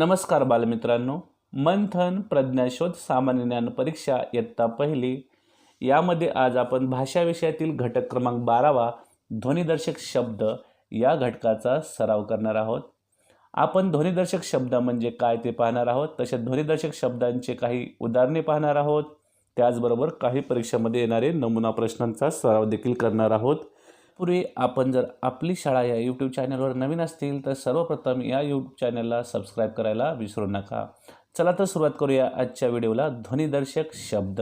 नमस्कार बालमित्रांनो. मंथन प्रज्ञाशोध सामान्य ज्ञान परीक्षा इयत्ता पहिली. यामध्ये आज आपण भाषा विषयातील घटक क्रमांक बारावा ध्वनिदर्शक शब्द या घटकाचा सराव करणार आहोत. आपण ध्वनिदर्शक शब्द म्हणजे काय ते पाहणार आहोत. तसेच ध्वनिदर्शक शब्दांचे काही उदाहरणे पाहणार आहोत. त्याचबरोबर काही परीक्षेमध्ये येणारे नमुना प्रश्नांचा सराव देखील करणार आहोत. पूर्वी आपण जर आपली शाळा या यूट्यूब चॅनलवर नवीन असतील तर सर्वप्रथम या यूट्यूब चॅनलला सबस्क्राईब करायला विसरू नका. चला तर सुरुवात करूया आजच्या व्हिडिओला ध्वनिदर्शक शब्द.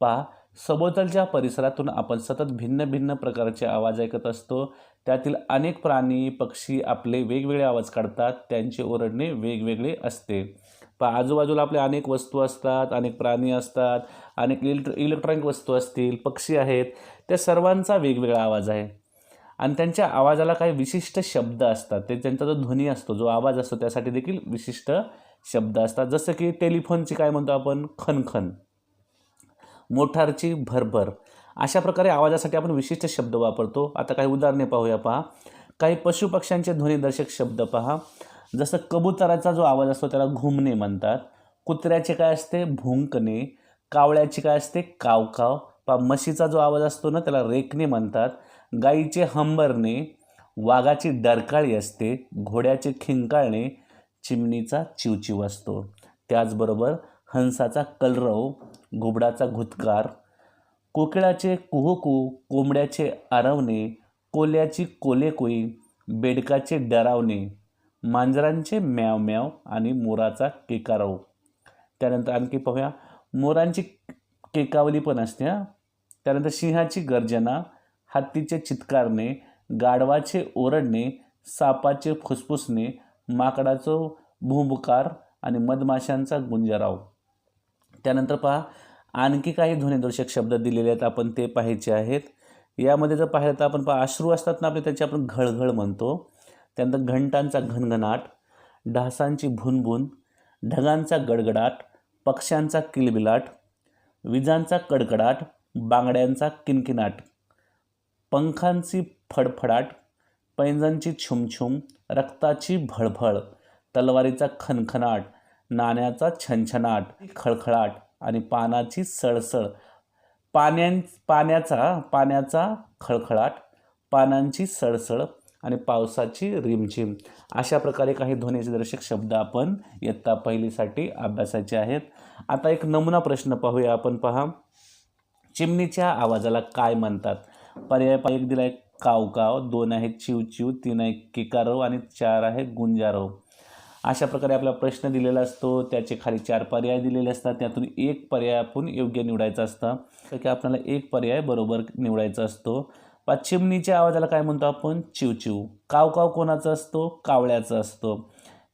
पहा सभोवतालच्या परिसरातून आपण सतत भिन्न भिन्न प्रकारचे आवाज ऐकत असतो. त्यातील अनेक प्राणी पक्षी आपले वेगवेगळे आवाज काढतात. त्यांचे ओरडणे वेगवेगळे असते. प आजूबाजूला आपल्या अनेक वस्तू असतात अनेक प्राणी असतात अनेक इलेक्ट्र इलेक्ट्रॉनिक वस्तू असतील पक्षी आहेत त्या सर्वांचा वेगवेगळा आवाज आहे. आणि त्यांच्या आवाजाला काही विशिष्ट शब्द असतात. ते त्यांचा जो ध्वनी असतो जो आवाज असतो त्यासाठी देखील विशिष्ट शब्द असतात. जसं की टेलिफोनची काय म्हणतो आपण? खनखन. मोठारची भरभर. अशा प्रकारे आवाजासाठी आपण विशिष्ट शब्द वापरतो. आता काही उदाहरणे पाहूया पहा. काही पशुपक्ष्यांचे ध्वनीदर्शक शब्द पहा. जसं कबुतराचा जो आवाज असतो त्याला घुमणे म्हणतात. कुत्र्याचे काय असते? भुंकणे. कावळ्याची काय असते? कावकाव. पा म्हशीचा जो आवाज असतो ना त्याला रेकणे म्हणतात. गाईचे हंबरणे. वाघाची डरकाळी असते. घोड्याचे खिंकाळणे. चिमणीचा चिवचिव असतो. त्याचबरोबर हंसाचा कलरव. घुबडाचा घुतकार. कोकिळाचे कुहकू. कोंबड्याचे आरवणे. कोल्याची कोलेकोई. बेडकाचे डरावणे. मांजरांचे म्याव म्याव आणि मोराचा केकारव त्यानंतर आणखी पाहूया. मोरांची केकावली पण असते हां. त्यानंतर सिंहाची गर्जना हत्तीचे चित्कारणे गाढवाचे ओरडणे सापाचे फुसफुसणे माकडाचं भूमुकार आणि मधमाशांचा गुंजराव. त्यानंतर पहा आणखी काही ध्वनिदोषक शब्द दिलेले आहेत आपण ते पाहायचे आहेत. यामध्ये जर पाहिलं तर आपण पहा अश्रू असतात ना आपले त्याचे आपण घळघळ म्हणतो. त्यानंतर घंटांचा घनघनाट ढासांची भुनभुन ढगांचा गडगडाट पक्ष्यांचा किलबिलाट विजांचा कडकडाट बांगड्यांचा किनकिनाट पंखांची फडफडाट पैंजांची छुमछुम रक्ताची भळभळ तलवारीचा खनखनाट नाण्याचा छनछनाट खळखळाट आणि पानाची सळसळ. पाण्यां पाण्याचा पाण्याचा खळखळाट पानांची सळसळ आणि पावसाची रिमझिम. अशा प्रकारे काही ध्वनिदर्शक शब्द आपण इयत्ता पहिलीसाठी अभ्यासाचे आहेत. आता एक नमुना प्रश्न पाहूया आपण पहा. चिमणीच्या आवाजाला काय म्हणतात? पर्याय पा एक दिला आहे कावकाव दोन आहे चिवचिव तीन आहे किकारव आणि चार आहे गुंजारव अशा प्रकारे आपला प्रश्न दिलेला असतो. त्याचे खाली चार पर्याय दिलेले असतात. त्यातून एक पर्याय आपण योग्य निवडायचा असतं. तर की आपल्याला एक पर्याय बरोबर निवडायचा असतो. चिमणीच्या आवाजाला काय म्हणतो आपण? चिवचिव कावकाव कोणाचा असतो? कावळ्याचा असतो.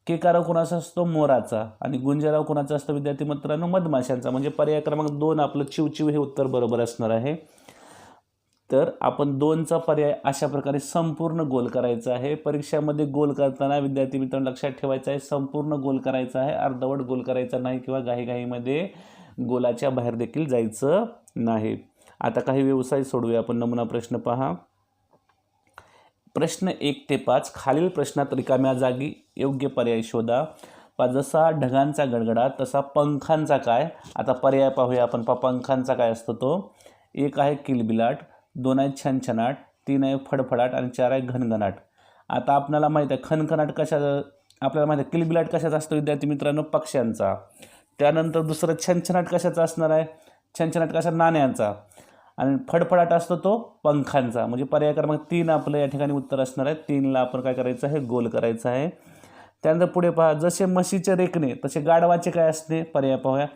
केकाराव कोणाचा असतो? मोराचा. आणि गुंजराव कोणाचा असतो? विद्यार्थी मित्रांनो मधमाशांचा म्हणजे पर्याय क्रमांक दोन आपलं चिवचिव हे उत्तर बरोबर असणार आहे. तर आपण दोनचा पर्याय अशा प्रकारे संपूर्ण गोल करायचा आहे. परीक्षामध्ये गोल करताना विद्यार्थी मित्रांनो लक्षात ठेवायचं आहे संपूर्ण गोल करायचा आहे. अर्धवट गोल करायचा नाही किंवा घाईघाईमध्ये गोलाच्या बाहेर देखील जायचं नाही. आता काही व्यवसाय सोडूया. आपण नमुना प्रश्न पहा. प्रश्न एक ते पाच. खालील प्रश्नात रिकाम्या जागी योग्य पर्याय शोधा. पा जसा ढगांचा गडगडाट तसा पंखांचा काय? आता पर्याय पाहूया आपण. पा पंखांचा काय असतो तो? एक आहे किलबिलाट दोन आहे छनछनाट तीन आहे फडफडाट आणि चार आहे घनघनाट. आता आपल्याला माहीत आहे खनखनाट कशा आपल्याला माहीत आहे किलबिलाट कशाचा असतो? विद्यार्थी मित्रांनो पक्ष्यांचा. त्यानंतर दुसरं छनछनाट कशाचा असणार आहे? छनछनाट कशा नाण्यांचा? आणि फडफडाट असतो तो पंखांचा. म्हणजे पर्याय क्रमांक तीन आपलं या ठिकाणी उत्तर असणार आहे. तीनला आपण काय करायचं आहे? गोल करायचं आहे. त्यानंतर पुढे पहा जसे म्हशीचे रेकणे तसे गाढवाचे काय असते? पर्याय पाहूया.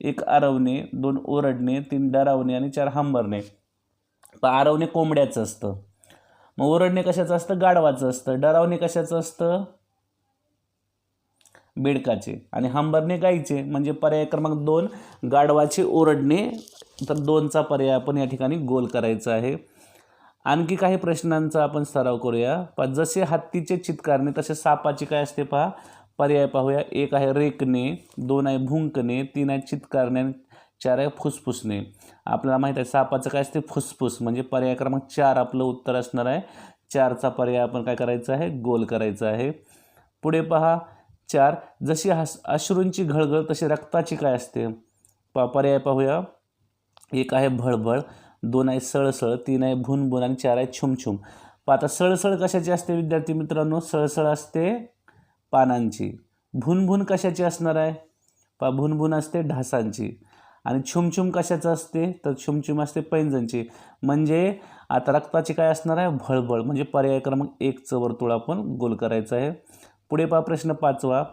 एक आरवणे दोन ओरडणे तीन डरावणे आणि चार हांबरणे. पण आरवणे कोंबड्याचं असतं. मग ओरडणे कशाचं असतं? गाढवाचं असतं. डरावणे कशाचं असतं? बेडकाचे आणि हंबरणे गाईचे म्हणजे पर्याय क्रमांक दोन गाढवाचे ओरडणे. तर दोनचा पर्याय आपण या ठिकाणी गोल करायचा आहे. आणखी काही प्रश्नांचा आपण सराव करूया. पण जसे हत्तीचे चित्कारणे तसे सापाची काय असते पहा? पर्याय पाहूया. एक आहे रेकणे दोन आहे भुंकणे तीन आहे चित्कारणे चार आहे फुसफुसणे. आपल्याला माहीत आहे सापाचं काय असते? फुसफुस. म्हणजे पर्याय क्रमांक चार आपलं उत्तर असणार आहे. चारचा पर्याय आपण काय करायचा आहे? गोल करायचा आहे. पुढे पहा. चार जशी हस अश्रूंची घळघळ तशी रक्ताची काय असते? पा पर्याय पाहूया. एक आहे भळभळ दोन आहे सळसळ तीन आहे भुनभुन आणि चार आहे छुमछुम. पहा आता सळसळ कशाची असते विद्यार्थी मित्रांनो? सळसळ असते पानांची. भुनभुन कशाची असणार आहे? पा भुनभुन असते ढासांची. आणि छुमछुम कशाचं असते? तर छुमछुम असते पैंजणची. म्हणजे आता रक्ताची काय असणार आहे? भळभळ. म्हणजे पर्याय क्रमांक एकचं वर्तुळ आपण गोल करायचं आहे. पुढे पहा प्रश्न पाचवा.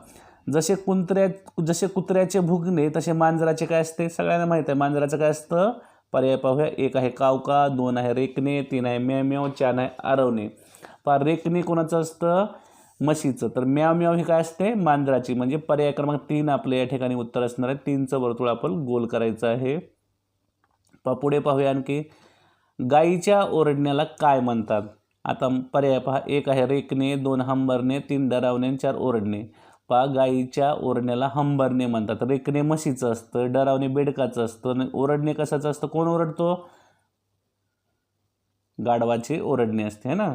जसे कुंत्र्या जसे कुत्र्याचे भुगणे तसे मांजराचे काय असते? सगळ्यांना माहीत आहे. मांजराचं काय असतं? पर्याय पाहूया. एक आहे कावका दोन आहे रेकणे तीन आहे म्याव चार आहे आरवणे. पहा रेकणे कोणाचं असतं? म्हशीचं. तर म्याव म्याव ही काय असते? मांजराची. म्हणजे पर्याय क्रमांक तीन आपले या ठिकाणी उत्तर असणार आहे. तीनचं वर्तुळ आपण गोल करायचं आहे. पुढे पाहूया आणखी. गाईच्या ओरडण्याला काय म्हणतात? आता पर्याय पहा. एक आहे रेकणे दोन हंबरणे तीन डरावणे आणि चार ओरडणे. पहा गाईच्या ओरडण्याला हंबरणे म्हणतात. रेकणे म्हशीचं असतं डरावणे बेडकाचं असतं आणि ओरडणे कशाचं असतं? कोण ओरडतो? गाढवाचे ओरडणे असते है ना?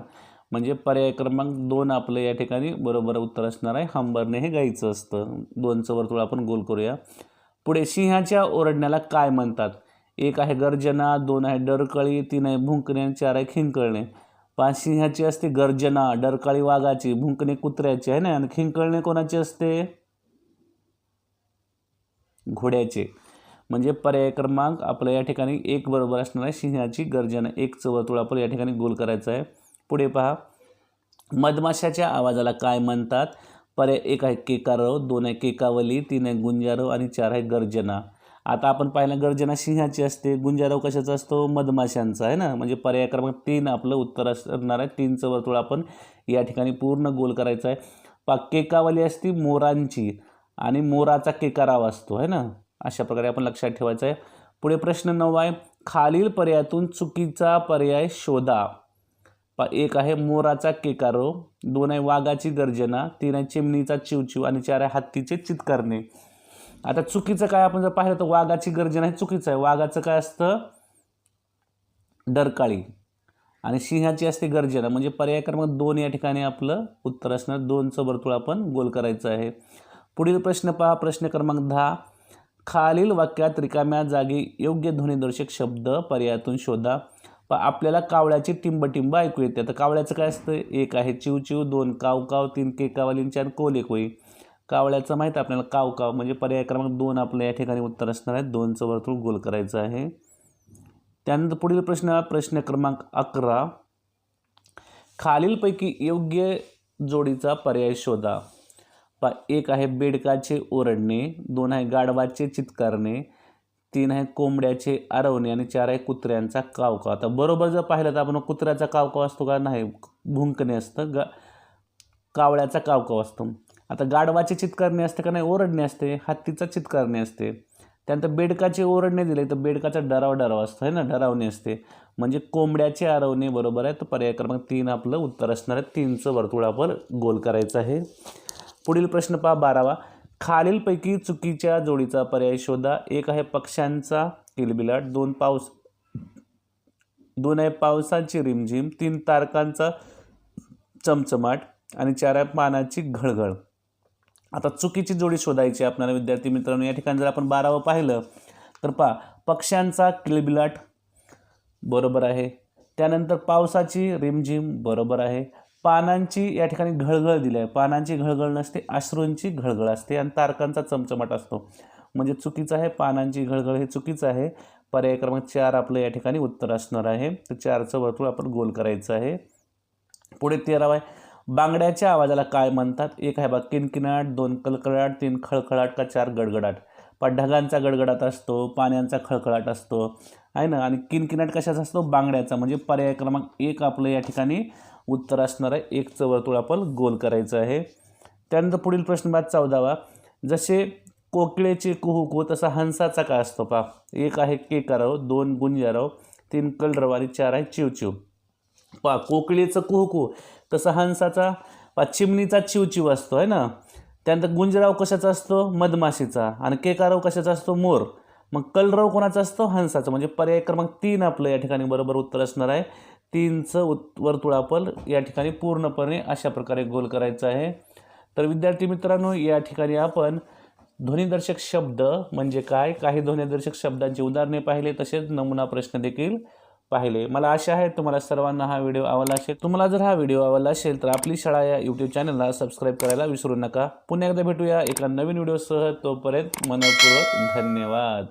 म्हणजे पर्याय क्रमांक दोन आपलं या ठिकाणी बरोबर उत्तर असणार आहे. हंबरणे हे गाईचं असतं. दोनचं वर्तुळ आपण गोल करूया. पुढे सिंहाच्या ओरडण्याला काय म्हणतात? एक आहे गर्जना दोन आहे डरकळी तीन आहे भुंकणे आणि चार आहे खिंकळणे. पाच सिंहाची असते गर्जना डरकाळी वाघाची भुंकणे कुत्र्याची आहे ना? आणि खिंकळणे कोणाची असते? घोड्याचे. म्हणजे पर्याय क्रमांक आपलं या ठिकाणी एक बरोबर असणार आहे. सिंहाची गर्जना एकचं वर्तुळ आपण या ठिकाणी गोल करायचं आहे. पुढे पहा. मधमाशाच्या आवाजाला काय म्हणतात? पर्याय एक आहे केकारव दोन आहे केकावली तीन आहे गुंजारव आणि चार आहे गर्जना. आता आपण पाहिलं गर्जना सिंहाची असते गुंजारव कशाचा असतो? मधमाशांचा आहे ना? म्हणजे पर्याय क्रमांक तीन आपलं उत्तर असणार आहे. तीनचं वर्तुळ आपण या ठिकाणी पूर्ण गोल करायचं आहे. पा केकावाली असती मोरांची आणि मोराचा केकाराव असतो आहे ना? अशा प्रकारे आपण लक्षात ठेवायचं आहे. पुढे प्रश्न नऊ आहे. खालील पर्यायातून चुकीचा पर्याय शोधा. पा एक आहे मोराचा केकारो दोन आहे वाघाची गर्जना तीन आहे चिमणीचा चिवचिव आणि चार आहे हत्तीचे चित्कारणे. आता चुकीचं काय आपण जर पाहिलं तर वाघाची गर्जना नाही चुकीचं आहे. वाघाचं काय असतं? डरकाळी. आणि सिंहाची असते गर्जना. म्हणजे पर्याय क्रमांक दोन या ठिकाणी आपलं उत्तर असणार. दोनचं वर्तुळ आपण गोल करायचं आहे. पुढील प्रश्न पहा. प्रश्न क्रमांक दहा. खालील वाक्यात रिकाम्या जागी योग्य ध्वनिदर्शक शब्द पर्यायातून शोधा. प आपल्याला कावळ्याची टिंबटिंब ऐकू येते. तर कावळ्याचं काय असतं? एक आहे चिव चिव दोन काव काव तीन केकावालीन चार एक होई कावळ्याचं माहीत आहे आपल्याला? काव काव. म्हणजे पर्याय क्रमांक दोन आपलं या ठिकाणी उत्तर असणार आहे. दोनचं वर्तुळ गोल करायचं आहे. त्यानंतर पुढील प्रश्न प्रश्न क्रमांक अकरा. खालीलपैकी योग्य जोडीचा पर्याय शोधा. पा एक आहे बेडकाचे ओरडणे दोन आहे गाढवाचे चितकारणे तीन आहे कोंबड्याचे आरवणे आणि चार आहे कुत्र्यांचा कावकाव. आता बरोबर जर पाहिलं तर आपण कुत्र्याचा कावकाव असतो का? नाही भुंकणे असतं. गा कावळ्याचा कावकाव असतो. आता गाढवाचे चितकारणे असते का नाही ओरडणे असते हत्तीचा चितकारणे असते. त्यानंतर बेडकाचे ओरडणे दिले तर बेडकाचा डराव डराव असतो आहे ना डरावणे असते. म्हणजे कोंबड्याचे आरवणे बरोबर आहे तर पर्याय क्रमांक तीन आपलं उत्तर असणार आहे. तीनचं वर्तुळ आपण गोल करायचं आहे. पुढील प्रश्न पहा बारावा. खालीलपैकी चुकीच्या जोडीचा पर्याय शोधा. एक आहे पक्ष्यांचा किलबिलाट दोन पाऊस दोन आहे पावसाची रिमझिम तीन तारकांचा चमचमाट आणि चार आहे पानाची घळघळ. आता चुकीची जोडी शोधायची आपल्याला विद्यार्थी मित्रांनो. या ठिकाणी जर आपण बारावं पाहिलं तर पहा पक्ष्यांचा किलबिलाट बरोबर आहे. त्यानंतर पावसाची रिमझिम बरोबर आहे. पानांची या ठिकाणी घळघळ दिली आहे. पानांची घळघळ नसते अश्रूंची घळघळ असते आणि तारकांचा चमचमाट असतो. म्हणजे चुकीचं आहे पानांची घळघळ हे चुकीचं आहे. पर्याय क्रमांक चार आपलं या ठिकाणी उत्तर असणार आहे. तर चारचं वर्तुळ आपण गोल करायचं आहे. पुढे तेरावा आहे. बांगड्याच्या आवाजाला काय म्हणतात? एक आहे बा किनकिनाट दोन कलकलाट तीन खळखळाट का चार गडगडाट? पण ढगांचा गडगडाट असतो पाण्यांचा खळखळाट असतो आहे ना? आणि किनकिनाट कशाचा असतो? बांगड्याचा. म्हणजे पर्याय क्रमांक एक आपलं या ठिकाणी उत्तर असणार आहे. एकचं वर्तुळ आपण गोल करायचं आहे. त्यानंतर पुढील प्रश्न बाद चौदावा. जसे कोकिळेचे कुहू तसा हंसाचा काय असतो? पा एक आहे केकारव दोन गुंजारव तीन कलरव आणि चार आहे चिवचिव. पा कोकिळेचं कुहू तसं हंसाचा पा चिमणीचा चिवचिव असतो आहे ना? त्यानंतर गुंजराव कशाचा असतो? मधमाशीचा. आणि केकारव कशाचा असतो? मोर. मग कलरव कोणाचा असतो? हंसाचा. म्हणजे पर्याय क्रमांक तीन आपलं या ठिकाणी बरोबर उत्तर असणार आहे. तीनचं उत् वर्तुळापल या ठिकाणी पूर्णपणे अशा प्रकारे गोल करायचं आहे. तर विद्यार्थी मित्रांनो या ठिकाणी आपण ध्वनिदर्शक शब्द म्हणजे काय? काही ध्वनिदर्शक शब्दांची उदाहरणे पाहिले तसेच नमुना प्रश्न देखील. पाहिले. मला आशा आहे तुम्हाला सर्वांना हा व्हिडिओ आवडला असेल. तुम्हाला जर हा व्हिडिओ आवडला असेल तर आपली शाळा या यूट्यूब चॅनलला सबस्क्राईब करायला विसरू नका. पुन्हा एकदा भेटूया एका नवीन व्हिडिओसह. तोपर्यंत मनपूर्वक धन्यवाद.